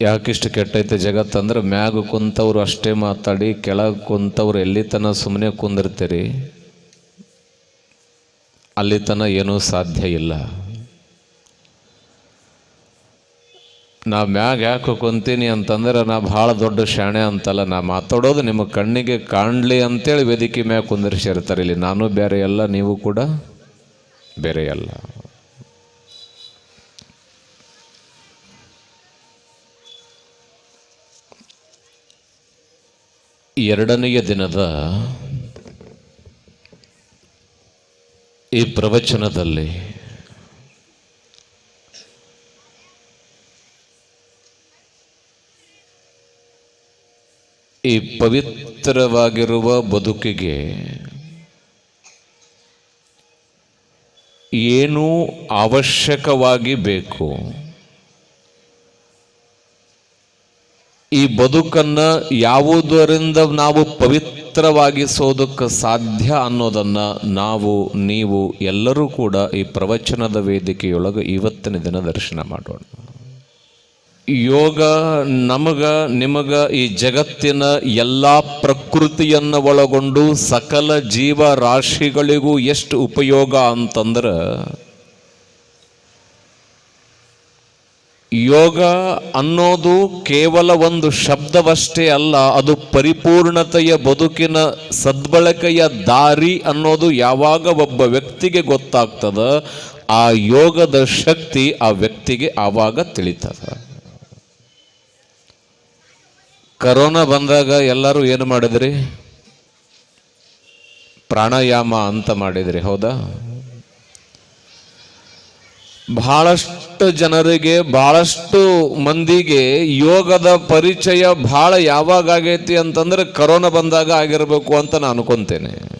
ಯಾಕಿಷ್ಟು ಕೆಟ್ಟೈತೆ ಜಗತ್ತಂದ್ರೆ ಮ್ಯಾಗ ಕುಂತವ್ರು ಅಷ್ಟೇ ಮಾತಾಡಿ, ಕೆಳಗೆ ಕುಂತವ್ರು ಎಲ್ಲಿ ತನ ಸುಮ್ಮನೆ ಕುಂದಿರ್ತೀರಿ? ಅಲ್ಲಿ ತನ ಏನೂ ಸಾಧ್ಯ ಇಲ್ಲ. ನಾ ಮ್ಯಾಗ ಯಾಕೆ ಕುಂತೀನಿ ಅಂತಂದ್ರೆ, ನಾ ಭಾಳ ದೊಡ್ಡ ಶಾಣೆ ಅಂತಲ್ಲ, ನಾ ಮಾತಾಡೋದು ನಿಮ್ಮ ಕಣ್ಣಿಗೆ ಕಾಣಲಿ ಅಂತೇಳಿ ವೇದಿಕೆ ಮ್ಯಾಗ ಕುಂದಿರ್ಸಿರ್ತಾರೆ ಇಲ್ಲಿ. ನಾನು ಬೇರೆ ಅಲ್ಲ ನೀವು ಕೂಡ ಬೇರೆ ಅಲ್ಲ ಎರಡನೆಯ ದಿನದ ಈ ಪ್ರವಚನದಲ್ಲಿ ಈ ಪವಿತ್ರವಾಗಿರುವ ಬದುಕಿಗೆ ಏನು ಅವಶ್ಯಕವಾಗಿ ಬೇಕು. ಈ ಬದುಕನ್ನು ಯಾವುದರಿಂದ ನಾವು ಪವಿತ್ರವಾಗಿಸೋದಕ್ಕೆ ಸಾಧ್ಯ ಅನ್ನೋದನ್ನು ನಾವು, ನೀವು ಎಲ್ಲರೂ ಕೂಡ ಈ ಪ್ರವಚನದ ವೇದಿಕೆಯೊಳಗೆ ಇವತ್ತಿನ ದಿನ ದರ್ಶನ ಮಾಡೋಣ. ಯೋಗ ನಮಗ, ನಿಮಗ ಈ ಜಗತ್ತಿನ ಎಲ್ಲ ಪ್ರಕೃತಿಯನ್ನು ಒಳಗೊಂಡು ಸಕಲ ಜೀವ ರಾಶಿಗಳಿಗೂ ಎಷ್ಟು ಉಪಯೋಗ ಅಂತಂದ್ರೆ ಯೋಗ ಅನ್ನೋದು ಕೇವಲ ಒಂದು ಶಬ್ದವಷ್ಟೇ ಅಲ್ಲ, ಅದು ಪರಿಪೂರ್ಣತೆಯ ಬದುಕಿನ ಸದ್ಬಳಕೆಯ ದಾರಿ ಅನ್ನೋದು ಯಾವಾಗ ಒಬ್ಬ ವ್ಯಕ್ತಿಗೆ ಗೊತ್ತಾಗ್ತದ, ಆ ಯೋಗದ ಶಕ್ತಿ ಆ ವ್ಯಕ್ತಿಗೆ ಆವಾಗ ತಿಳಿತದ. ಕರೋನಾ ಬಂದಾಗ ಎಲ್ಲರೂ ಏನು ಮಾಡಿದ್ರಿ? ಪ್ರಾಣಾಯಾಮ ಅಂತ ಮಾಡಿದ್ರಿ, ಹೌದಾ? ಬಹಳಷ್ಟು ಜನರಿಗೆ ಬಹಳಷ್ಟು ಮಂದಿಗೆ ಯೋಗದ ಪರಿಚಯ ಬಹಳ ಯಾವಾಗ ಆಗೈತಿ ಅಂತಂದ್ರೆ ಕರೋನಾ ಬಂದಾಗ ಆಗಿರಬೇಕು ಅಂತ ನಾನು ಅನ್ಕೊಂತೇನೆ.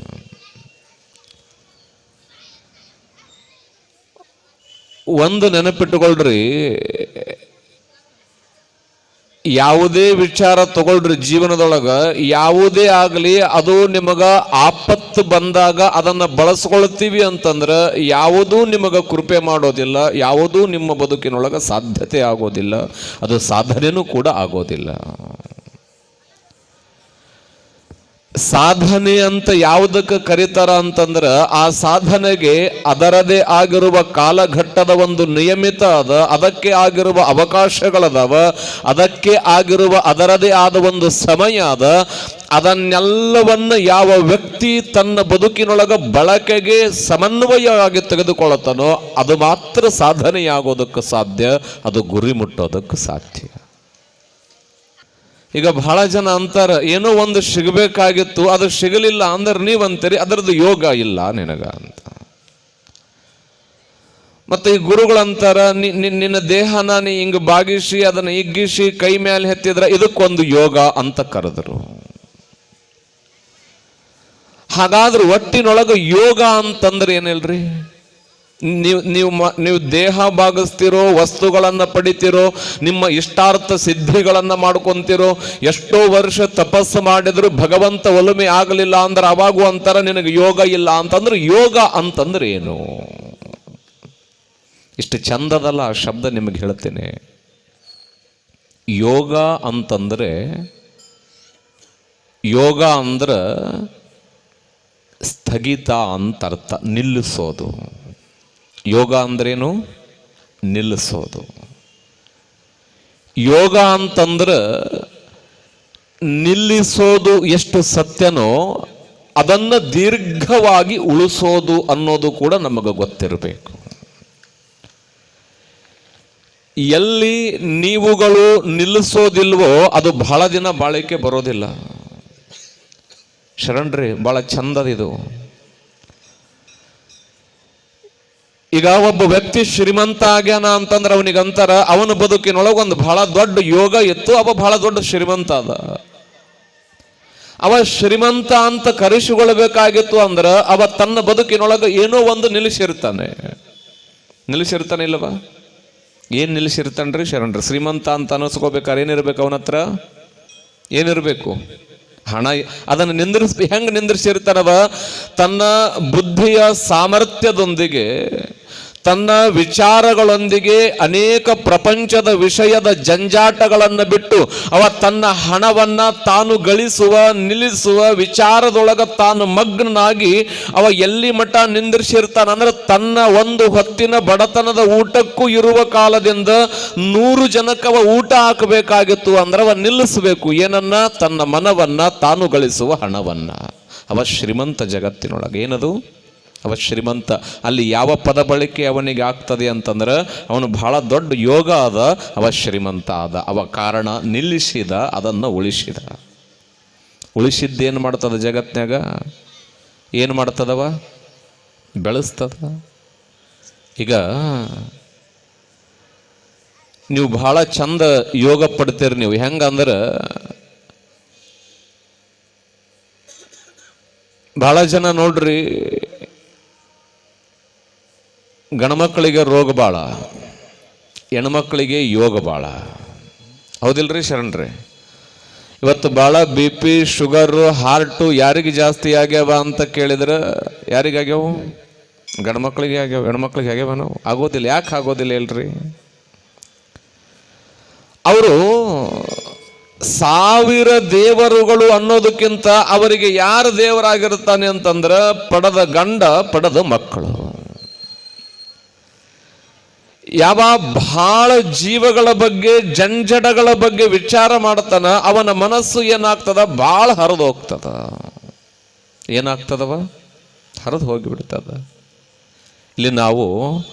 ಒಂದು ನೆನಪಿಟ್ಟುಕೊಳ್ರಿ ಯಾವುದೇ ವಿಚಾರ ತಗೊಳ್ರಿ ಜೀವನದೊಳಗ, ಯಾವುದೇ ಆಗಲಿ ಅದು ನಿಮಗ ಆಪತ್ತು ಬಂದಾಗ ಅದನ್ನ ಬಳಸ್ಕೊಳ್ತೀವಿ ಅಂತಂದ್ರ ಯಾವುದೂ ನಿಮಗ ಕೃಪೆ ಮಾಡೋದಿಲ್ಲ, ಯಾವುದೂ ನಿಮ್ಮ ಬದುಕಿನೊಳಗ ಸಾಧ್ಯತೆ ಆಗೋದಿಲ್ಲ, ಅದು ಸಾಧನೆನೂ ಕೂಡ ಆಗೋದಿಲ್ಲ. ಸಾಧನೆ ಅಂತ ಯಾವುದಕ್ಕೆ ಕರೀತಾರ ಅಂತಂದ್ರ ಆ ಸಾಧನೆಗೆ ಅದರದೇ ಆಗಿರುವ ಕಾಲಘಟ್ಟದ ಒಂದು ನಿಯಮಿತ ಅದ, ಅದಕ್ಕೆ ಆಗಿರುವ ಅವಕಾಶಗಳದಾವ, ಅದಕ್ಕೆ ಆಗಿರುವ ಅದರದೇ ಆದ ಒಂದು ಸಮಯ ಅದ, ಅದನ್ನೆಲ್ಲವನ್ನ ಯಾವ ವ್ಯಕ್ತಿ ತನ್ನ ಬದುಕಿನೊಳಗ ಬಳಕೆಗೆ ಸಮನ್ವಯವಾಗಿ ತೆಗೆದುಕೊಳ್ಳುತ್ತಾನೋ ಅದು ಮಾತ್ರ ಸಾಧನೆಯಾಗೋದಕ್ಕೆ ಸಾಧ್ಯ, ಅದು ಗುರಿ ಮುಟ್ಟೋದಕ್ಕೆ ಸಾಧ್ಯ. ಈಗ ಬಹಳ ಜನ ಅಂತಾರ, ಏನೋ ಒಂದು ಸಿಗಬೇಕಾಗಿತ್ತು, ಅದು ಸಿಗಲಿಲ್ಲ ಅಂದ್ರೆ ನೀವಂತೀರಿ, ಅದರದ್ದು ಯೋಗ ಇಲ್ಲ ನಿನಗ ಅಂತ. ಮತ್ತೆ ಈ ಗುರುಗಳಂತಾರ ನಿನ್ನ ದೇಹನ ನೀ ಹಿಂಗ ಬಾಗಿಸಿ, ಅದನ್ನ ಹಿಗ್ಗಿಸಿ, ಕೈ ಮೇಲೆ ಹೆತ್ತಿದ್ರೆ ಇದಕ್ಕೊಂದು ಯೋಗ ಅಂತ ಕರೆದರು. ಹಾಗಾದ್ರೆ ಒಟ್ಟಿನೊಳಗ ಯೋಗ ಅಂತಂದ್ರೆ ಏನಿಲ್ರಿ? ನೀವು ನೀವು ನೀವು ದೇಹ ಭಾಗಿಸ್ತಿರೋ, ವಸ್ತುಗಳನ್ನು ಪಡಿತಿರೋ, ನಿಮ್ಮ ಇಷ್ಟಾರ್ಥ ಸಿದ್ಧಿಗಳನ್ನು ಮಾಡ್ಕೊತಿರೋ, ಎಷ್ಟೋ ವರ್ಷ ತಪಸ್ಸು ಮಾಡಿದ್ರು ಭಗವಂತ ಒಲುಮೆ ಆಗಲಿಲ್ಲ ಅಂದ್ರೆ ಅವಾಗೂ ಅಂತಾರ ನಿನಗೆ ಯೋಗ ಇಲ್ಲ ಅಂತಂದ್ರೆ ಯೋಗ ಅಂತಂದ್ರೆ ಏನು? ಇಷ್ಟು ಚಂದದಲ್ಲ ಆ ಶಬ್ದ ನಿಮಗೆ ಹೇಳ್ತೇನೆ. ಯೋಗ ಅಂತಂದರೆ, ಯೋಗ ಅಂದ್ರೆ ಸ್ಥಗಿತ ಅಂತ ಅರ್ಥ ನಿಲ್ಲಿಸೋದು. ಯೋಗ ಅಂದ್ರೇನು? ನಿಲ್ಲಿಸೋದು. ಯೋಗ ಅಂತಂದ್ರೆ ನಿಲ್ಲಿಸೋದು ಎಷ್ಟು ಸತ್ಯನೋ ಅದನ್ನ ದೀರ್ಘವಾಗಿ ಉಳಿಸೋದು ಅನ್ನೋದು ಕೂಡ ನಮಗೆ ಗೊತ್ತಿರಬೇಕು. ಎಲ್ಲಿ ನೀವುಗಳು ನಿಲ್ಲಿಸೋದಿಲ್ವೋ ಅದು ಬಹಳ ದಿನ ಬಾಳಿಕೆ ಬರೋದಿಲ್ಲ. ಶರಣ್ರಿ ಬಹಳ ಚಂದದಿದು. ಈಗ ಒಬ್ಬ ವ್ಯಕ್ತಿ ಶ್ರೀಮಂತ ಆಗ್ಯಾನ ಅಂತಂದ್ರೆ ಅವನಿಗೆ ಅಂತಾರ, ಅವನ ಬದುಕಿನೊಳಗೆ ಒಂದು ಬಹಳ ದೊಡ್ಡ ಯೋಗ ಇತ್ತು, ಅವ ಬಹಳ ದೊಡ್ಡ ಶ್ರೀಮಂತ ಅದ. ಅವ ಶ್ರೀಮಂತ ಅಂತ ಕರೆಸಿಕೊಳ್ಬೇಕಾಗಿತ್ತು ಅಂದ್ರೆ ಅವ ತನ್ನ ಬದುಕಿನೊಳಗೆ ಏನೋ ಒಂದು ನಿಲ್ಲಿಸಿರ್ತಾನೆ. ನಿಲ್ಲಿಸಿರ್ತಾನೆ ಇಲ್ಲವಾ? ಏನ್ ನಿಲ್ಲಿಸಿರ್ತಾನ್ರಿ ಶರಣ್ರಿ? ಶ್ರೀಮಂತ ಅಂತ ಅನಿಸ್ಕೋಬೇಕಾರೆ ಏನಿರ್ಬೇಕು ಅವನ ಹತ್ರ? ಏನಿರ್ಬೇಕು? ಹಣ, ಅದನ್ನು ನಿಂದ್ರಿಸ್, ಹೆಂಗೆ ನಿಂದ್ರಿಸಿರ್ತಾನವ? ತನ್ನ ಬುದ್ಧಿಯ ಸಾಮರ್ಥ್ಯದೊಂದಿಗೆ ತನ್ನ ವಿಚಾರಗಳೊಂದಿಗೆ ಅನೇಕ ಪ್ರಪಂಚದ ವಿಷಯದ ಜಂಜಾಟಗಳನ್ನು ಬಿಟ್ಟು ಅವ ತನ್ನ ಹಣವನ್ನ ತಾನು ಗಳಿಸುವ, ನಿಲ್ಲಿಸುವ ವಿಚಾರದೊಳಗ ತಾನು ಮಗ್ನಾಗಿ ಅವ ಎಲ್ಲಿ ಮಠ ನಿಂದಿರ್ಸಿರ್ತಾನ ಅಂದ್ರೆ ತನ್ನ ಒಂದು ಹೊತ್ತಿನ ಬಡತನದ ಊಟಕ್ಕೂ ಇರುವ ಕಾಲದಿಂದ ನೂರು ಜನಕ್ಕವ ಊಟ ಹಾಕಬೇಕಾಗಿತ್ತು ಅಂದ್ರೆ ಅವ ನಿಲ್ಲಿಸಬೇಕು. ಏನನ್ನ? ತನ್ನ ಮನವನ್ನ ತಾನು ಗಳಿಸುವ ಹಣವನ್ನ. ಅವ ಶ್ರೀಮಂತ ಜಗತ್ತಿನೊಳಗೆ ಏನದು? ಅವ ಶ್ರೀಮಂತ. ಅಲ್ಲಿ ಯಾವ ಪದ ಬಳಕೆ ಅವನಿಗೆ ಆಗ್ತದೆ ಅಂತಂದ್ರೆ, ಅವನು ಬಹಳ ದೊಡ್ಡ ಯೋಗ ಅದ ಅವ ಶ್ರೀಮಂತ ಆದ. ಅವ ಕಾರಣ ನಿಲ್ಲಿಸಿದ, ಅದನ್ನು ಉಳಿಸಿದ. ಉಳಿಸಿದ್ದೇನು ಮಾಡ್ತದ ಜಗತ್ನ್ಯಾಗ? ಏನು ಮಾಡ್ತದವ? ಬೆಳೆಸ್ತದ. ಈಗ, ನೀವು ಬಹಳ ಚಂದ ಯೋಗ ಪಡ್ತೀರಿ ನೀವು. ಹೆಂಗಂದ್ರೆ ಬಹಳ ಜನ ನೋಡ್ರಿ ಗಣಮಕ್ಕಳಿಗೆ ರೋಗ ಭಾಳ ಹೆಣ್ಮಕ್ಳಿಗೆ ಯೋಗ ಭಾಳ ಹೌದಿಲ್ರಿ ಶರಣ್ರಿ? ಇವತ್ತು ಭಾಳ ಬಿ ಪಿ, ಶುಗರು, ಹಾರ್ಟು ಯಾರಿಗೆ ಜಾಸ್ತಿ ಆಗ್ಯಾವ ಅಂತ ಕೇಳಿದ್ರೆ ಯಾರಿಗಾಗ್ಯಾವು ಗಣಮಕ್ಕಳಿಗೆ ಆಗ್ಯಾವ, ಹೆಣ್ಮಕ್ಳಿಗೆ ಆಗ್ಯಾವ ನಾವು? ಆಗೋದಿಲ್ಲ. ಯಾಕೆ ಆಗೋದಿಲ್ಲ ಹೇಳ್ರಿ? ಅವರು ಸಾವಿರ ದೇವರುಗಳು ಅನ್ನೋದಕ್ಕಿಂತ ಅವರಿಗೆ ಯಾರು ದೇವರಾಗಿರ್ತಾನೆ ಅಂತಂದ್ರೆ ಪಡೆದ ಗಂಡ, ಪಡೆದ ಮಕ್ಕಳು. ಯಾವ ಬಹಳ ಜೀವಗಳ ಬಗ್ಗೆ, ಜಂಜಡಗಳ ಬಗ್ಗೆ ವಿಚಾರ ಮಾಡ್ತಾನ, ಅವನ ಮನಸ್ಸು ಏನಾಗ್ತದ? ಭಾಳ ಹರಿದು ಹೋಗ್ತದ. ಏನಾಗ್ತದವ? ಹರಿದು ಹೋಗಿಬಿಡ್ತದ. ಇಲ್ಲಿ ನಾವು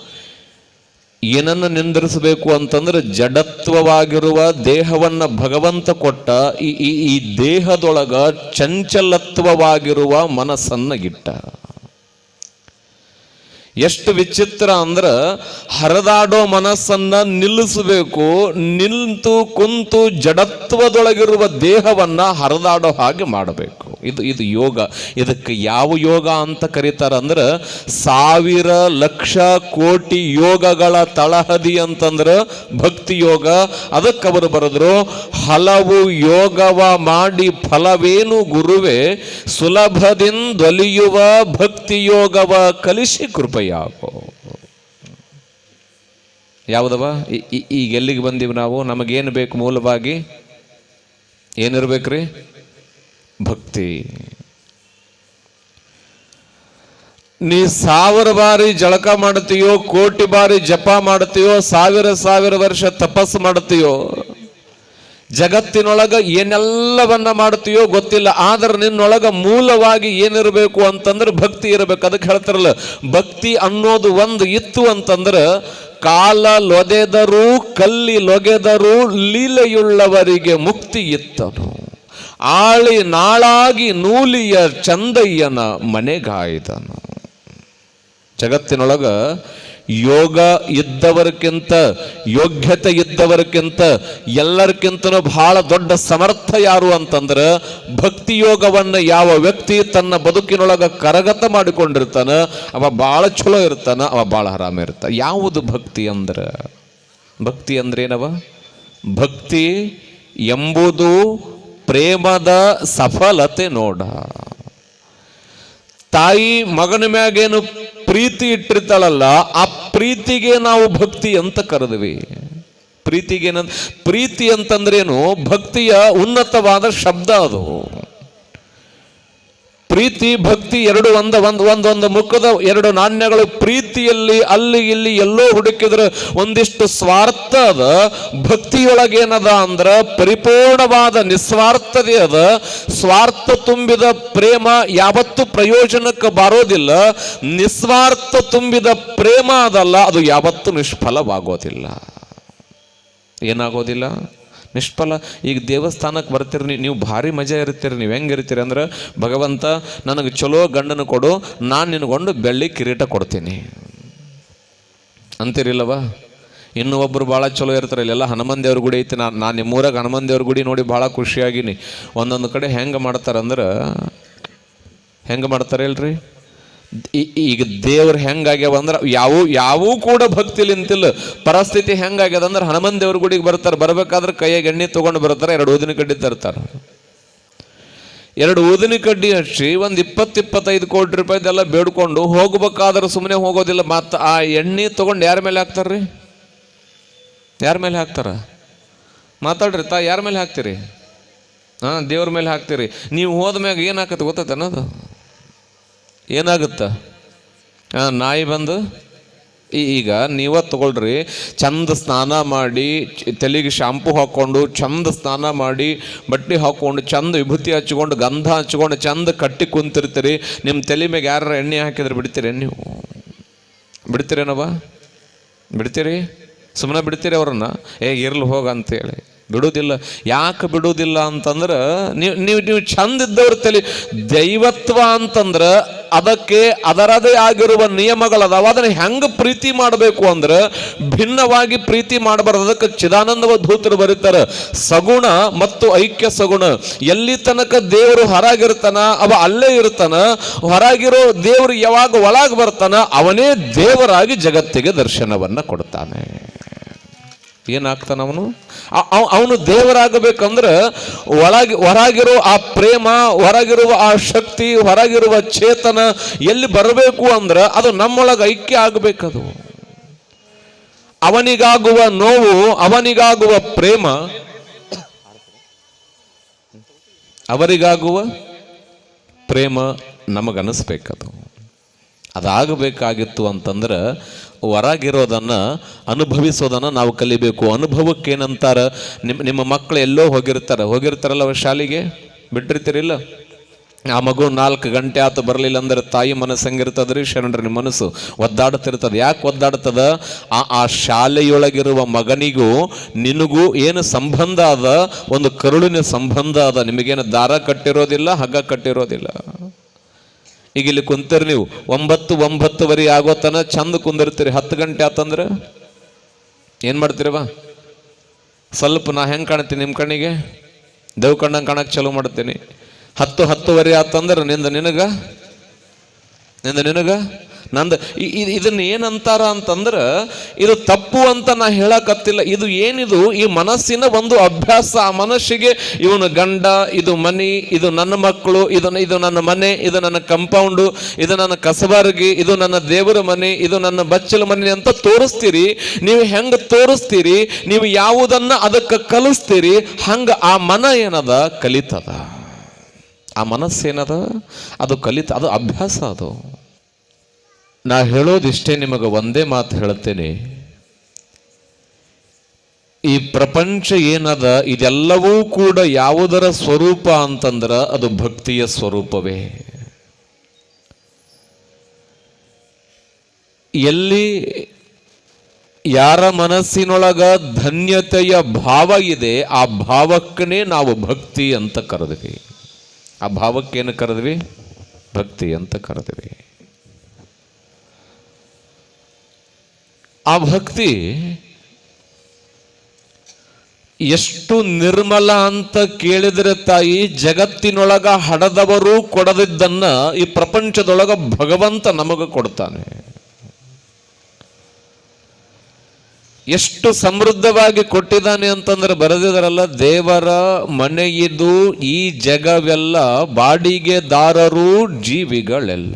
ಏನನ್ನು ನಿಂದಿರಿಸಬೇಕು ಅಂತಂದ್ರೆ ಜಡತ್ವವಾಗಿರುವ ದೇಹವನ್ನ ಭಗವಂತ ಕೊಟ್ಟ ಈ ಈ ದೇಹದೊಳಗ ಚಂಚಲತ್ವವಾಗಿರುವ ಮನಸ್ಸನ್ನ ಇಟ್ಟ. ಎಷ್ಟು ವಿಚಿತ್ರ ಅಂದ್ರೆ ಹರಿದಾಡೋ ಮನಸ್ಸನ್ನ ನಿಲ್ಲಿಸಬೇಕು ನಿಂತು ಕುಂತು ಜಡತ್ವದೊಳಗಿರುವ ದೇಹವನ್ನ ಹರಿದಾಡೋ ಹಾಗೆ ಮಾಡಬೇಕು. ಇದು ಇದು ಯೋಗ. ಇದಕ್ಕೆ ಯಾವ ಯೋಗ ಅಂತ ಕರೀತಾರೆ ಸಾವಿರ ಲಕ್ಷ ಕೋಟಿ ಯೋಗಗಳ ತಳಹದಿ ಅಂತಂದ್ರ ಭಕ್ತಿ ಯೋಗ. ಅದಕ್ಕೆ ಅವರು ಬರೆದ್ರು, ಹಲವು ಯೋಗವ ಮಾಡಿ ಫಲವೇನು ಗುರುವೆ, ಸುಲಭದಿಂದೊಲಿಯುವ ಭಕ್ತಿ ಯೋಗವ ಕಲಿಸಿ ಕೃಪೆಯಾಗೋ ಯಾವುದವ ಈಗ ಎಲ್ಲಿಗೆ ಬಂದೀವಿ ನಾವು? ನಮಗೇನು ಬೇಕು ಮೂಲವಾಗಿ? ಏನಿರ್ಬೇಕ್ರಿ? ಭಕ್ತಿ. ನೀ ಸಾವಿರ ಬಾರಿ ಜಳಕ ಮಾಡ್ತೀಯೋ ಕೋಟಿ ಬಾರಿ ಜಪ ಮಾಡ್ತೀಯೋ ಸಾವಿರ ಸಾವಿರ ವರ್ಷ ತಪಸ್ಸು ಮಾಡ್ತೀಯೋ ಜಗತ್ತಿನೊಳಗ ಏನೆಲ್ಲವನ್ನ ಮಾಡ್ತೀಯೋ ಗೊತ್ತಿಲ್ಲ, ಆದ್ರೆ ನಿನ್ನೊಳಗ ಮೂಲವಾಗಿ ಏನಿರಬೇಕು ಅಂತಂದ್ರೆ ಭಕ್ತಿ ಇರಬೇಕು. ಅದಕ್ಕೆ ಹೇಳ್ತಾರಲ್ಲ, ಭಕ್ತಿ ಅನ್ನೋದು ಒಂದು ಇತ್ತು ಅಂತಂದ್ರೆ, ಕಾಲ ಲೊದೆದರು, ಕಲ್ಲಿ ಲೊಗೆದರು ಲೀಲೆಯುಳ್ಳವರಿಗೆ ಮುಕ್ತಿ ಇತ್ತನು. ಆಳಿ ನಾಳಾಗಿ ನೂಲಿಯ ಚಂದಯ್ಯನ ಮನೆಗಾಯಿದನು. ಜಗತ್ತಿನೊಳಗ ಯೋಗ ಇದ್ದವರಕ್ಕಿಂತ ಯೋಗ್ಯತೆ ಇದ್ದವರಕ್ಕಿಂತ ಎಲ್ಲರಿಗಿಂತನೂ ಬಹಳ ದೊಡ್ಡ ಸಮರ್ಥ ಯಾರು ಅಂತಂದ್ರೆ ಭಕ್ತಿ ಯೋಗವನ್ನು ಯಾವ ವ್ಯಕ್ತಿ ತನ್ನ ಬದುಕಿನೊಳಗೆ ಕರಗತ ಮಾಡಿಕೊಂಡಿರ್ತಾನ, ಅವ ಬಹಳ ಚಲೋ ಇರ್ತಾನ, ಅವ ಬಹಳ ಆರಾಮ ಇರ್ತಾನ ಯಾವುದು ಭಕ್ತಿ ಅಂದ್ರೆ? ಭಕ್ತಿ ಅಂದ್ರೆ ಏನವ ಭಕ್ತಿ ಎಂಬುದು ಪ್ರೇಮದ ಸಫಲತೆ ನೋಡ. ತಾಯಿ ಮಗನ ಮ್ಯಾಗೇನು ಪ್ರೀತಿ ಇಟ್ಟಿರ್ತಾಳಲ್ಲ, ಆ ಪ್ರೀತಿಗೆ ನಾವು ಭಕ್ತಿ ಅಂತ ಕರೆದ್ವಿ. ಪ್ರೀತಿಗೇನ ಪ್ರೀತಿ ಅಂತಂದ್ರೇನು ಭಕ್ತಿಯ ಉನ್ನತವಾದ ಶಬ್ದ ಅದು. ಪ್ರೀತಿ, ಭಕ್ತಿ ಎರಡು ಒಂದ, ಒಂದ್ ಒಂದೊಂದು ಮುಖದ ಎರಡು ನಾಣ್ಯಗಳು ಪ್ರೀತಿಯಲ್ಲಿ, ಅಲ್ಲಿ, ಇಲ್ಲಿ ಎಲ್ಲೋ ಹುಡುಕಿದ್ರೆ ಒಂದಿಷ್ಟು ಸ್ವಾರ್ಥ ಅದ. ಭಕ್ತಿಯೊಳಗೇನದ ಅಂದ್ರ ಪರಿಪೂರ್ಣವಾದ ನಿಸ್ವಾರ್ಥತೆ ಅದ. ಸ್ವಾರ್ಥ ತುಂಬಿದ ಪ್ರೇಮ ಯಾವತ್ತೂ ಪ್ರಯೋಜನಕ್ಕೆ ಬಾರೋದಿಲ್ಲ. ನಿಸ್ವಾರ್ಥ ತುಂಬಿದ ಪ್ರೇಮ ಅದಲ್ಲ, ಅದು ಯಾವತ್ತೂ ನಿಷ್ಫಲವಾಗೋದಿಲ್ಲ. ಏನಾಗೋದಿಲ್ಲ? ನಿಷ್ಫಲ. ಈಗ ದೇವಸ್ಥಾನಕ್ಕೆ ಬರ್ತೀರಿ ನೀವು- ಭಾರಿ ಮಜಾ ಇರ್ತೀರಿ, ನೀವು ಹೆಂಗೆ ಇರ್ತೀರಿ ಅಂದ್ರೆ, ಭಗವಂತ ನನಗೆ ಚಲೋ ಗಂಡನ ಕೊಡು, ನಾನು ನಿನಗೊಂಡು ಬೆಳ್ಳಿ ಕಿರೀಟ ಕೊಡ್ತೀನಿ. ಅಂತೀರಿಲ್ಲವ? ಇನ್ನೂ ಒಬ್ಬರು ಭಾಳ ಚಲೋ ಇರ್ತಾರೆ, ಇಲ್ಲೆಲ್ಲ ಹನುಮನ್ ದೇವ್ರ ಗುಡಿ ಐತಿ ನಾನು ನಾನು ನಿಮ್ಮೂರಾಗ ಹನುಮನ್ ದೇವ್ರ ಗುಡಿ ನೋಡಿ ಭಾಳ ಖುಷಿಯಾಗಿನಿ. ಒಂದೊಂದು ಕಡೆ ಹೆಂಗೆ ಮಾಡ್ತಾರಂದ್ರೆ, ಹೆಂಗೆ ಮಾಡ್ತಾರೆ ಹೇಳ್ರಿ ಈಗ ದೇವ್ರು ಹೆಂಗಾಗ್ಯಾವ ಅಂದ್ರೆ ಯಾವ, ಯಾವೂ ಕೂಡ ಭಕ್ತಿಲಿ ನಿಂತಿಲ್ಲ. ಪರಿಸ್ಥಿತಿ ಹೆಂಗಾಗ್ಯದ ಅಂದ್ರೆ ಹನುಮನ್ ದೇವ್ರ ಗುಡಿಗೆ ಬರ್ತಾರೆ, ಬರ್ಬೇಕಾದ್ರೆ ಕೈಯಾಗ ಎಣ್ಣೆ ತೊಗೊಂಡು ಬರ್ತಾರೆ, ಎರಡು ಊದಿನ ಕಡ್ಡಿ ತರ್ತಾರೆ. ಎರಡು ಊದಿನ ಕಡ್ಡಿ ಹಚ್ಚಿ ಒಂದು ಇಪ್ಪತ್ತು ಇಪ್ಪತ್ತೈದು ಕೋಟಿ ರೂಪಾಯಿದೆಲ್ಲ ಬೇಡ್ಕೊಂಡು ಹೋಗ್ಬೇಕಾದ್ರೆ ಸುಮ್ಮನೆ ಹೋಗೋದಿಲ್ಲ. ಮತ್ತು ಆ ಎಣ್ಣೆ ತೊಗೊಂಡು ಯಾರ ಮೇಲೆ ಹಾಕ್ತಾರ್ರಿ? ಯಾರ ಮೇಲೆ ಹಾಕ್ತಾರ? ಮಾತಾಡ್ರಿ, ತಾ ಯಾರ ಮೇಲೆ ಹಾಕ್ತೀರಿ? ಹಾಂ, ದೇವ್ರ ಮೇಲೆ ಹಾಕ್ತೀರಿ. ನೀವು ಹೋದ್ಮ್ಯಾಗ ಏನಾಗತ್ತೆ ಗೊತ್ತೈತೆ ಅನ್ನೋದು ಏನಾಗುತ್ತ? ನಾಯಿ ಬಂದು ಈಗ ನೀವ ತಗೊಳ್ರಿ, ಚಂದ ಸ್ನಾನ ಮಾಡಿ ತಲೆಗೆ ಶಾಂಪು ಹಾಕ್ಕೊಂಡು ಚಂದ ಸ್ನಾನ ಮಾಡಿ, ಬಟ್ಟೆ ಹಾಕ್ಕೊಂಡು ಚಂದ ವಿಭೂತಿ ಹಚ್ಕೊಂಡು ಗಂಧ ಹಚ್ಕೊಂಡು ಚಂದ ಕಟ್ಟಿ ಕುಂತಿರ್ತೀರಿ ನಿಮ್ಮ ತಲೆ ಮ್ಯಾಗ ಯಾರ ಎಣ್ಣೆ ಹಾಕಿದ್ರೆ ಬಿಡ್ತೀರಿ ನೀವು? ಬಿಡ್ತೀರೇನವ ಬಿಡ್ತೀರಿ? ಸುಮ್ಮನೆ ಬಿಡ್ತೀರಿ ಅವ್ರನ್ನ? ಏ, ಇರ್ಲಿ ಹೋಗ ಅಂತೇಳಿ ಬಿಡುವುದಿಲ್ಲ. ಯಾಕೆ ಬಿಡುವುದಿಲ್ಲ ಅಂತಂದ್ರೆ ನೀವು ನೀವು ನೀವು ಇದ್ದವ್ರ ತಲೆ, ದೈವತ್ವ ಅಂತಂದ್ರೆ ಅದಕ್ಕೆ ಅದರದೇ ಆಗಿರುವ ನಿಯಮಗಳದಾವ. ಅದನ್ನು ಹೆಂಗೆ ಪ್ರೀತಿ ಮಾಡಬೇಕು ಅಂದ್ರೆ ಭಿನ್ನವಾಗಿ ಪ್ರೀತಿ ಮಾಡಬಾರ್ದು. ಅದಕ್ಕೆ ಚಿದಾನಂದವ ಧೂತರು ಬರೀತಾರೆ, ಸಗುಣ ಮತ್ತು ಐಕ್ಯ ಸಗುಣ. ಎಲ್ಲಿ ತನಕ ದೇವರು ಹೊರಗಿರ್ತಾನ, ಅವ ಅಲ್ಲೇ ಇರ್ತಾನ, ಹೊರಗಿರೋ ದೇವರು ಯಾವಾಗ ಒಳಗೆ ಬರ್ತಾನ, ಅವನೇ ದೇವರಾಗಿ ಜಗತ್ತಿಗೆ ದರ್ಶನವನ್ನು ಕೊಡ್ತಾನೆ. ಏನಾಗ್ತಾನ ಅವನು? ಅವನು ದೇವರಾಗಬೇಕಂದ್ರೆ ಒಳಗೆ ಹೊರಗಿರೋ ಆ ಪ್ರೇಮ, ಹೊರಗಿರುವ ಆ ಶಕ್ತಿ, ಹೊರಗಿರುವ ಚೇತನ ಎಲ್ಲಿ ಬರಬೇಕು ಅಂದ್ರೆ ಅದು ನಮ್ಮೊಳಗೆ ಐಕ್ಯ ಆಗಬೇಕದು. ಅವನಿಗಾಗುವ ನೋವು, ಅವನಿಗಾಗುವ ಪ್ರೇಮ, ಅವರಿಗಾಗುವ ಪ್ರೇಮ ನಮಗನಿಸ್ಬೇಕದು. ಅದಾಗಬೇಕಾಗಿತ್ತು ಅಂತಂದ್ರೆ ಹೊರಗಿರೋದನ್ನು ಅನುಭವಿಸೋದನ್ನು ನಾವು ಕಲಿಬೇಕು. ಅನುಭವಕ್ಕೇನಂತಾರ? ನಿಮ್ಮ ನಿಮ್ಮ ಮಕ್ಕಳು ಎಲ್ಲೋ ಹೋಗಿರ್ತಾರೆ. ಹೋಗಿರ್ತಾರಲ್ಲ ಅವ್ರ ಶಾಲೆಗೆ? ಬಿಟ್ಟಿರ್ತೀರಿಲ್ಲ? ಆ ಮಗು ನಾಲ್ಕು ಗಂಟೆ ಆತು ಬರಲಿಲ್ಲ ಅಂದ್ರೆ ತಾಯಿ ಮನಸ್ಸು ಹೆಂಗಿರ್ತದ್ರಿ? ಶರಣರ ನಿಮ್ಮ ಮನಸ್ಸು ಒದ್ದಾಡ್ತಿರ್ತದೆ. ಯಾಕೆ ಒದ್ದಾಡ್ತದ? ಆ ಆ ಶಾಲೆಯೊಳಗಿರುವ ಮಗನಿಗೂ ನಿನಗೂ ಏನು ಸಂಬಂಧ ಅದ? ಒಂದು ಕರುಳಿನ ಸಂಬಂಧ ಅದ. ನಿಮಗೇನು ದಾರ ಕಟ್ಟಿರೋದಿಲ್ಲ, ಹಗ್ಗ ಕಟ್ಟಿರೋದಿಲ್ಲ. ಈಗ ಇಲ್ಲಿ ಕುಂತೀರಿ ನೀವು. ಒಂಬತ್ತು ಒಂಬತ್ತುವರೆ ಆಗೋ ತನ ಚಂದ ಕುಂದಿರ್ತೀರಿ. ಹತ್ತು ಗಂಟೆ ಆತಂದ್ರೆ? ಏನು ಮಾಡ್ತೀರವ ಸ್ವಲ್ಪ ನಾ ಹೆಂಗೆ ಕಾಣ್ತೀನಿ ನಿಮ್ಮ ಕಣ್ಣಿಗೆ? ದೇವ್ ಕಾಣಕ್ಕೆ ಚಲೋ ಮಾಡ್ತೀನಿ. ಹತ್ತು ಹತ್ತುವರೆ ಆತಂದ್ರೆ ನಿಂದ ನಿನಗ? ನಿಂದ ನಿನಗ? ನಂದು ಇದನ್ನ ಏನಂತಾರ ಅಂತಂದ್ರೆ, ಇದು ತಪ್ಪು ಅಂತ ನಾ ಹೇಳಕತ್ತಿಲ್ಲ. ಇದು ಏನಿದು? ಈ ಮನಸ್ಸಿನ ಒಂದು ಅಭ್ಯಾಸ. ಆ ಮನಸ್ಸಿಗೆ ಇವನು ಗಂಡ, ಇದು ಮನಿ, ಇದು ನನ್ನ ಮಕ್ಕಳು, ಇದು ಇದು ನನ್ನ ಮನೆ, ಇದು ನನ್ನ ಕಂಪೌಂಡು ಇದು ನನ್ನ ಕಸಬಾರ್ಗಿ, ಇದು ನನ್ನ ದೇವರ ಮನೆ, ಇದು ನನ್ನ ಬಚ್ಚಲ ಮನೆ ಅಂತ ತೋರಿಸ್ತೀರಿ. ನೀವು ಹೆಂಗೆ ತೋರಿಸ್ತೀರಿ? ನೀವು ಯಾವುದನ್ನ ಅದಕ್ಕೆ ಕಲಿಸ್ತೀರಿ? ಹಂಗೆ ಆ ಮನ ಏನದ? ಕಲಿತದ. ಆ ಮನಸ್ಸೇನದ? ಅದು ಕಲಿತ ಅದು ಅಭ್ಯಾಸ ಅದು. ನಾ ಹೇಳೋದಿಷ್ಟೇ ನಿಮಗೆ ಒಂದೇ ಮಾತು ಹೇಳ್ತೇನೆ. ಈ ಪ್ರಪಂಚ ಏನದ? ಇದೆಲ್ಲವೂ ಕೂಡ ಯಾವುದರ ಸ್ವರೂಪ ಅಂತಂದ್ರ ಅದು ಭಕ್ತಿಯ ಸ್ವರೂಪವೇ. ಎಲ್ಲಿ ಯಾರ ಮನಸ್ಸಿನೊಳಗ ಧನ್ಯತೆಯ ಭಾವ ಇದೆ, ಆ ಭಾವಕ್ಕನೇ ನಾವು ಭಕ್ತಿ ಅಂತ ಕರೆದ್ವಿ. ಆ ಭಾವಕ್ಕೇನು ಕರೆದ್ವಿ? ಭಕ್ತಿ ಅಂತ ಕರೆದ್ವಿ. ಆ ಭಕ್ತಿ ಎಷ್ಟು ನಿರ್ಮಲ ಅಂತ ಕೇಳಿದರೆ ತಾಯಿ, ಜಗತ್ತಿನೊಳಗ ಹಡದವರು ಕೊಡದಿದ್ದನ್ನ ಈ ಪ್ರಪಂಚದೊಳಗ ಭಗವಂತ ನಮಗ ಕೊಡ್ತಾನೆ. ಎಷ್ಟು ಸಮೃದ್ಧವಾಗಿ ಕೊಟ್ಟಿದ್ದಾನೆ ಅಂತಂದ್ರೆ ಬರೆದಿದಾರಲ್ಲ ದೇವರ ಮನೆಯಿದು ಈ ಜಗವೆಲ್ಲ ಬಾಡಿಗೆದಾರರು ಜೀವಿಗಳೆಲ್ಲ.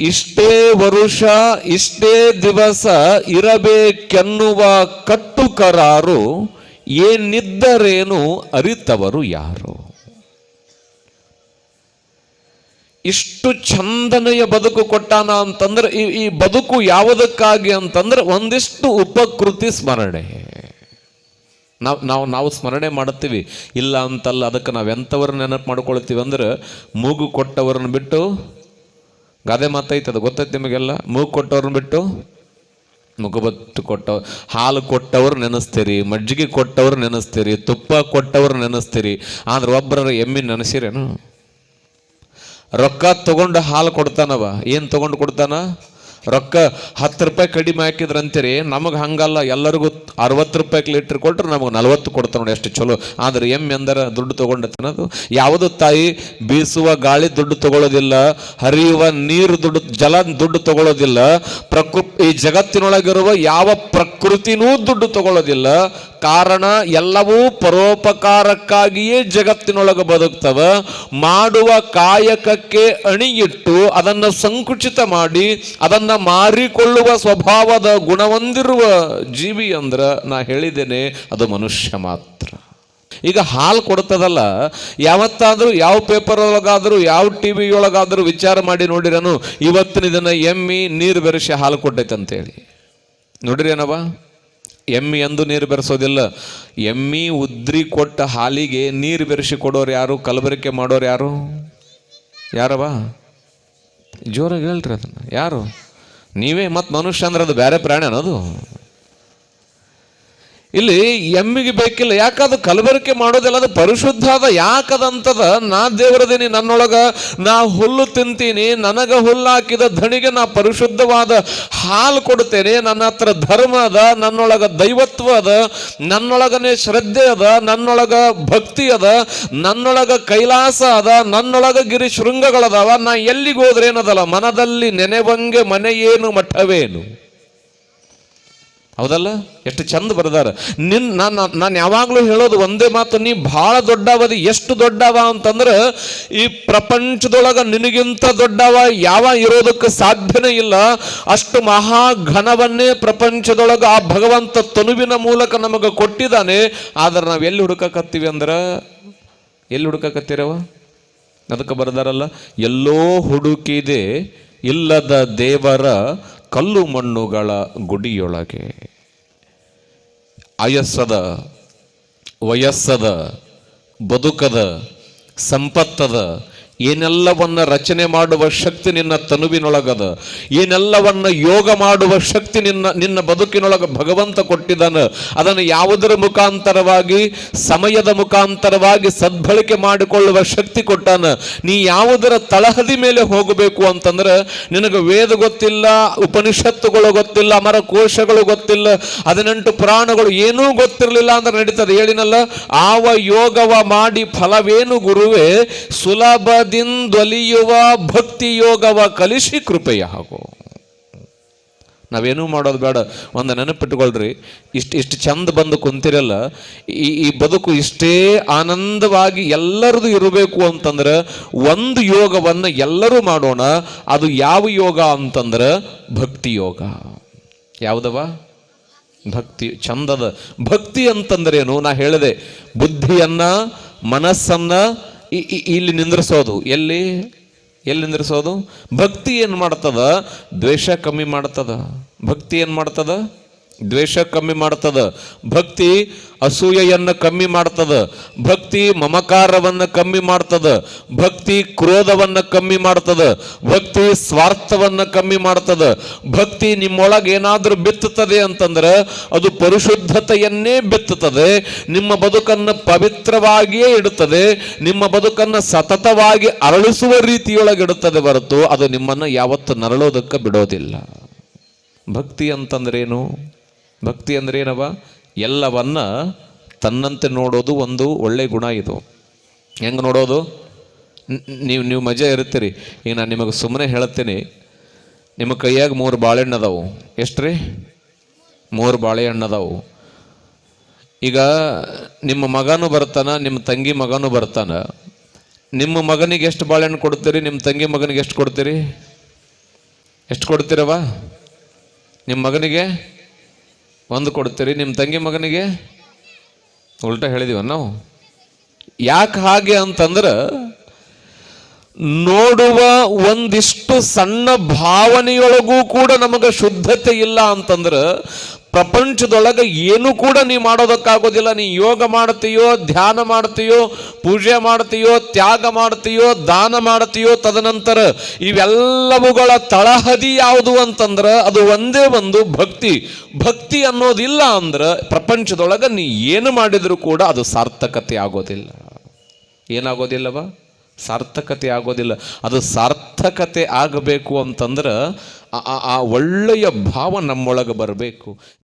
ಇಷ್ಟೇ ವರುಷ, ಇಷ್ಟೇ ದಿವಸ ಇರಬೇಕೆನ್ನುವ ಕಟ್ಟು ಕರಾರು ಏನಿದ್ದರೇನು ಅರಿತವರು ಯಾರು? ಇಷ್ಟು ಚಂದನೆಯ ಬದುಕು ಕೊಟ್ಟಾನ ಅಂತಂದ್ರೆ, ಈ ಈ ಬದುಕು ಯಾವುದಕ್ಕಾಗಿ ಅಂತಂದ್ರೆ ಒಂದಿಷ್ಟು ಉಪಕೃತಿ ಸ್ಮರಣೆ. ನಾವು ನಾವು ನಾವು ಸ್ಮರಣೆ ಮಾಡುತ್ತೀವಿ ಇಲ್ಲ ಅಂತಲ್ಲ ಅದಕ್ಕೆ ನಾವು ಎಂಥವ್ರನ್ನ ನೆನಪು ಮಾಡ್ಕೊಳ್ತೀವಿ ಅಂದ್ರೆ ಮೂಗು ಕೊಟ್ಟವರನ್ನು ಬಿಟ್ಟು ಗಾದೆ ಮಾತೈತೆ ಅದು ಗೊತ್ತೈತೆ ನಿಮಗೆಲ್ಲ? ಮೂಗು ಕೊಟ್ಟವ್ರನ್ನ ಬಿಟ್ಟು? ಮುಖಬತ್ತು ಕೊಟ್ಟ ಹಾಲು ಕೊಟ್ಟವರು ನೆನೆಸ್ತೀರಿ, ಮಜ್ಜಿಗೆ ಕೊಟ್ಟವ್ರು ನೆನೆಸ್ತೀರಿ, ತುಪ್ಪ ಕೊಟ್ಟವ್ರು ನೆನೆಸ್ತೀರಿ, ಆದ್ರೆ ಒಬ್ಬರ ಎಮ್ಮಿ ನೆನೆಸಿರೇನು? ರೊಕ್ಕ ತಗೊಂಡು ಹಾಲು ಕೊಡ್ತಾನವ, ಏನು ತಗೊಂಡು ಕೊಡ್ತಾನ? ರೊಕ್ಕ ಹತ್ತು ರೂಪಾಯಿ ಕಡಿಮೆ ಹಾಕಿದ್ರಂತೀರಿ, ನಮಗೆ ಹಂಗಲ್ಲ, ಎಲ್ಲರಿಗೂ ಅರವತ್ತು ರೂಪಾಯಿ ಲೀಟ್ರ್ ಕೊಟ್ಟರೆ ನಮಗೆ ನಲ್ವತ್ತು ಕೊಡ್ತಾರೆ ನೋಡಿ ಎಷ್ಟು ಚಲೋ. ಆದ್ರೆ ಎಮ್ಮೆ ಎಂದರೆ ದುಡ್ಡು ತಗೊಂಡತನದು ಯಾವುದು ತಾಯಿ, ಬೀಸುವ ಗಾಳಿ ದುಡ್ಡು ತಗೊಳ್ಳೋದಿಲ್ಲ, ಹರಿಯುವ ನೀರು ದುಡ್ಡು ಜಲ ದುಡ್ಡು ತಗೊಳ್ಳೋದಿಲ್ಲ. ಪ್ರಕೃ ಈ ಜಗತ್ತಿನೊಳಗಿರುವ ಯಾವ ಪ್ರಕೃತಿನೂ ದುಡ್ಡು ತಗೊಳ್ಳೋದಿಲ್ಲ. ಕಾರಣ ಎಲ್ಲವೂ ಪರೋಪಕಾರಕ್ಕಾಗಿಯೇ ಜಗತ್ತಿನೊಳಗೆ ಬದುಕ್ತವ. ಮಾಡುವ ಕಾಯಕಕ್ಕೆ ಅಣಿಯಿಟ್ಟು ಅದನ್ನು ಸಂಕುಚಿತ ಮಾಡಿ, ಅದನ್ನು ಮಾರಿಕೊಳ್ಳುವ ಸ್ವಭಾವದ ಗುಣವೊಂದಿರುವ ಜೀವಿ ಅಂದ್ರೆ ನಾ ಹೇಳಿದ್ದೇನೆ, ಅದು ಮನುಷ್ಯ ಮಾತ್ರ. ಈಗ ಹಾಲು ಕೊಡ್ತದಲ್ಲ ಯಾವತ್ತಾದರೂ ಯಾವ ಪೇಪರ್ ಒಳಗಾದರೂ ಯಾವ ಟಿ ವಿ ಒಳಗಾದ್ರೂ ವಿಚಾರ ಮಾಡಿ ನೋಡಿರನು, ಇವತ್ತಿನ ಇದನ್ನ ಎಮ್ಮಿ ನೀರು ಬೆರೆಸಿ ಹಾಲು ಕೊಟ್ಟೈತೆ ಅಂತೇಳಿ ನೋಡಿರಿ ಏನವ ಎಮ್ಮಿ ಎಂದು ನೀರು ಬೆರೆಸೋದಿಲ್ಲ. ಎಮ್ಮಿ ಉದ್ರಿ ಕೊಟ್ಟ ಹಾಲಿಗೆ ನೀರು ಬೆರೆಸಿ ಕೊಡೋರು ಯಾರು? ಕಲಬೆರಕೆ ಮಾಡೋರು ಯಾರು? ಯಾರವ ಜೋರಾಗಿ ಹೇಳ್ರಿ ಅದನ್ನು. ಯಾರು? ನೀವೇ ಮತ್ತು ಮನುಷ್ಯ ಅಂದ್ರೆ ಅದು ಬೇರೆ ಪ್ರಾಣಿ ಅನ್ನೋದು. ಇಲ್ಲಿ ಎಮ್ಮಿಗೆ ಬೇಕಿಲ್ಲ ಯಾಕದು ಕಲಬೆರಕೆ ಮಾಡೋದಿಲ್ಲ, ಅದು ಪರಿಶುದ್ಧ ಅದ ಯಾಕದಂತದ, ನಾ ದೇವರದೀನಿ ನನ್ನೊಳಗ, ನಾ ಹುಲ್ಲು ತಿಂತೀನಿ, ನನಗ ಹುಲ್ಲು ಹಾಕಿದ ಧಣಿಗೆ ನಾ ಪರಿಶುದ್ಧವಾದ ಹಾಲು ಕೊಡ್ತೇನೆ ನನ್ನ ಹತ್ರ ಧರ್ಮ ಅದ, ನನ್ನೊಳಗ ದೈವತ್ವ ಅದ, ನನ್ನೊಳಗನೆ ಶ್ರದ್ಧೆ ಅದ, ನನ್ನೊಳಗ ಭಕ್ತಿ ಅದ, ನನ್ನೊಳಗ ಕೈಲಾಸ ಅದ, ನನ್ನೊಳಗ ಗಿರಿ ಶೃಂಗಗಳದಾವ, ನಾ ಎಲ್ಲಿಗೆ ಹೋದ್ರೆ ಏನದಲ್ಲ ಮನದಲ್ಲಿ ನೆನೆವಂಗೆ ಮನೆಯೇನು ಮಠವೇನು? ಹೌದಲ್ಲ? ಎಷ್ಟು ಚಂದ ಬರೆದಾರ. ನಿನ್ ನಾನು ನಾನು ಯಾವಾಗಲೂ ಹೇಳೋದು ಒಂದೇ ಮಾತು, ನೀ ಭಾಳ ದೊಡ್ಡವದಿ, ಎಷ್ಟು ದೊಡ್ಡವ ಅಂತಂದ್ರೆ, ಈ ಪ್ರಪಂಚದೊಳಗ ನಿನಗಿಂತ ದೊಡ್ಡವ ಯಾವ ಇರೋದಕ್ಕೆ ಸಾಧ್ಯನೇ ಇಲ್ಲ. ಅಷ್ಟು ಮಹಾ ಘನವನ್ನೇ ಪ್ರಪಂಚದೊಳಗ ಆ ಭಗವಂತ ತನುವಿನ ಮೂಲಕ ನಮಗೆ ಕೊಟ್ಟಿದ್ದಾನೆ. ಆದ್ರೆ ನಾವು ಎಲ್ಲಿ ಹುಡುಕಕತ್ತೀವಿ ಅಂದ್ರೆ? ಎಲ್ಲಿ ಹುಡುಕಕತ್ತೀರವ ಅದಕ್ಕೆ ಬರೆದಾರಲ್ಲ, ಎಲ್ಲೋ ಹುಡುಕಿದೆ ಇಲ್ಲದ ದೇವರ ಕಲ್ಲು ಮಣ್ಣುಗಳ ಗುಡಿಯೊಳಗೆ ಆಯಸ್ಸದ ವಯಸ್ಸದ ಬದುಕದ ಸಂಪತ್ತದ ಏನೆಲ್ಲವನ್ನ ರಚನೆ ಮಾಡುವ ಶಕ್ತಿ ನಿನ್ನ ತನುವಿನೊಳಗದ, ಏನೆಲ್ಲವನ್ನ ಯೋಗ ಮಾಡುವ ಶಕ್ತಿ ನಿನ್ನ ನಿನ್ನ ಬದುಕಿನೊಳಗ ಭಗವಂತ ಕೊಟ್ಟಿದ್ದಾನೆ, ಅದನ್ನು ಯಾವುದರ ಮುಖಾಂತರವಾಗಿ, ಸಮಯದ ಮುಖಾಂತರವಾಗಿ ಸದ್ಬಳಕೆ ಮಾಡಿಕೊಳ್ಳುವ ಶಕ್ತಿ ಕೊಟ್ಟಾನ, ನೀ ಯಾವುದರ ತಳಹದಿ ಮೇಲೆ ಹೋಗಬೇಕು ಅಂತಂದ್ರೆ, ನಿನಗೆ ವೇದ ಗೊತ್ತಿಲ್ಲ, ಉಪನಿಷತ್ತುಗಳು ಗೊತ್ತಿಲ್ಲ ಅಮರ ಕೋಶಗಳು ಗೊತ್ತಿಲ್ಲ, ಹದಿನೆಂಟು ಪುರಾಣಗಳು ಏನೂ ಗೊತ್ತಿರಲಿಲ್ಲ ಅಂದ್ರೆ ನಡೀತದೆ. ಹೇಳಿನಲ್ಲ, ಆವ ಯೋಗವ ಮಾಡಿ ಫಲವೇನು ಗುರುವೇ ಸುಲಭದಿಂದೊಲಿಯುವ ಭಕ್ತಿ ಯೋಗವ ಕಲಿಸಿ ಕೃಪೆಯ ಹಾಗೂ. ನಾವೇನೂ ಮಾಡೋದು ಬೇಡ, ಒಂದು ನೆನಪಿಟ್ಕೊಳ್ರಿ ಇಷ್ಟು ಇಷ್ಟು ಚಂದ ಬಂದು ಕುಂತಿರಲ್ಲ, ಈ ಈ ಬದುಕು ಇಷ್ಟೇ ಆನಂದವಾಗಿ ಎಲ್ಲರದು ಇರಬೇಕು ಅಂತಂದ್ರೆ, ಒಂದು ಯೋಗವನ್ನು ಎಲ್ಲರೂ ಮಾಡೋಣ, ಅದು ಯಾವ ಯೋಗ ಅಂತಂದ್ರೆ, ಭಕ್ತಿ ಯೋಗ. ಯಾವುದವ? ಭಕ್ತಿ, ಚಂದದ. ಭಕ್ತಿ ಅಂತಂದ್ರೇನು? ನಾ ಹೇಳಿದೆ, ಬುದ್ಧಿಯನ್ನ, ಮನಸ್ಸನ್ನ ಇಲ್ಲಿ ನಿಂದ್ರಿಸೋದು. ಎಲ್ಲಿ? ಎಲ್ಲಿ ನಿಂದ್ರಿಸೋದು? ಭಕ್ತಿ ಏನು ಮಾಡ್ತದ? ದ್ವೇಷ ಕಮ್ಮಿ ಮಾಡ್ತದ. ಭಕ್ತಿ ಏನು ಮಾಡ್ತದ? ದ್ವೇಷ ಕಮ್ಮಿ ಮಾಡ್ತದ, ಭಕ್ತಿ ಅಸೂಯೆಯನ್ನು ಕಮ್ಮಿ ಮಾಡ್ತದ, ಭಕ್ತಿ ಮಮಕಾರವನ್ನು ಕಮ್ಮಿ ಮಾಡ್ತದ, ಭಕ್ತಿ ಕ್ರೋಧವನ್ನು ಕಮ್ಮಿ ಮಾಡ್ತದ, ಭಕ್ತಿ ಸ್ವಾರ್ಥವನ್ನು ಕಮ್ಮಿ ಮಾಡ್ತದ, ಭಕ್ತಿ ನಿಮ್ಮೊಳಗೆ ಏನಾದರೂ ಬಿತ್ತುತ್ತದೆ ಅಂತಂದ್ರೆ ಅದು ಪರಿಶುದ್ಧತೆಯನ್ನೇ ಬಿತ್ತುತ್ತದೆ, ನಿಮ್ಮ ಬದುಕನ್ನು ಪವಿತ್ರವಾಗಿಯೇ ಇಡುತ್ತದೆ, ನಿಮ್ಮ ಬದುಕನ್ನು ಸತತವಾಗಿ ಅರಳಿಸುವ ರೀತಿಯೊಳಗೆ ಇಡುತ್ತದೆ ಹೊರತು ಅದು ನಿಮ್ಮನ್ನು ಯಾವತ್ತು ನರಳೋದಕ್ಕೆ ಬಿಡೋದಿಲ್ಲ. ಭಕ್ತಿ ಅಂತಂದ್ರೇನು? ಭಕ್ತಿ ಅಂದ್ರೇನವ ಎಲ್ಲವನ್ನ ತನ್ನಂತೆ ನೋಡೋದು ಒಂದು ಒಳ್ಳೆ ಗುಣ ಇದು. ಹೆಂಗೆ ನೋಡೋದು? ನೀವು ನೀವು ಮಜಾ ಇರುತ್ತೀರಿ. ಈಗ ನಾನು ನಿಮಗೆ ಸುಮ್ಮನೆ ಹೇಳ್ತೀನಿ ನಿಮ್ಮ ಕೈಯಾಗ ಮೂರು ಬಾಳೆಹಣ್ಣು ಅದಾವು. ಎಷ್ಟು ರೀ? ಮೂರು ಬಾಳೆಹಣ್ಣು ಅದಾವು. ಈಗ ನಿಮ್ಮ ಮಗನೂ ಬರ್ತಾನ, ನಿಮ್ಮ ತಂಗಿ ಮಗನೂ ಬರ್ತಾನ. ನಿಮ್ಮ ಮಗನಿಗೆ ಎಷ್ಟು ಬಾಳೆಹಣ್ಣು ಕೊಡ್ತೀರಿ, ನಿಮ್ಮ ತಂಗಿ ಮಗನಿಗೆ ಎಷ್ಟು ಕೊಡ್ತೀರಿ? ಎಷ್ಟು ಕೊಡ್ತೀರವ ನಿಮ್ಮ ಮಗನಿಗೆ? ಒಂದು ಕೊಡ್ತೀರಿ ನಿಮ್ಮ ತಂಗಿ ಮಗನಿಗೆ? ಉಲ್ಟಾ ಹೇಳಿದೀವ ನಾವು. ಯಾಕೆ ಹಾಗೆ ಅಂತಂದ್ರೆ, ನೋಡುವ ಒಂದಿಷ್ಟು ಸಣ್ಣ ಭಾವನೆಯೊಳಗೂ ಕೂಡ ನಮಗೆ ಶುದ್ಧತೆ ಇಲ್ಲ ಅಂತಂದ್ರೆ ಪ್ರಪಂಚದೊಳಗೆ ಏನು ಕೂಡ ನೀ ಮಾಡೋದಕ್ಕಾಗೋದಿಲ್ಲ. ನೀ ಯೋಗ ಮಾಡ್ತೀಯೋ ಧ್ಯಾನ ಮಾಡ್ತೀಯೋ ಪೂಜೆ ಮಾಡ್ತೀಯೋ ತ್ಯಾಗ ಮಾಡ್ತೀಯೋ ದಾನ ಮಾಡ್ತೀಯೋ ತದನಂತರ ಇವೆಲ್ಲವುಗಳ ತಳಹದಿ ಯಾವುದು ಅಂತಂದ್ರೆ ಅದು ಒಂದೇ ಒಂದು ಭಕ್ತಿ. ಭಕ್ತಿ ಅನ್ನೋದಿಲ್ಲ ಅಂದ್ರೆ ಪ್ರಪಂಚದೊಳಗೆ ನೀ ಏನು ಮಾಡಿದರೂ ಕೂಡ ಅದು ಸಾರ್ಥಕತೆ ಆಗೋದಿಲ್ಲ. ಏನಾಗೋದಿಲ್ಲವ? ಸಾರ್ಥಕತೆ ಆಗೋದಿಲ್ಲ. ಅದು ಸಾರ್ಥಕತೆ ಆಗಬೇಕು ಅಂತಂದ್ರೆ ಆ ಒಳ್ಳೆಯ ಭಾವ ನಮ್ಮೊಳಗೆ ಬರಬೇಕು.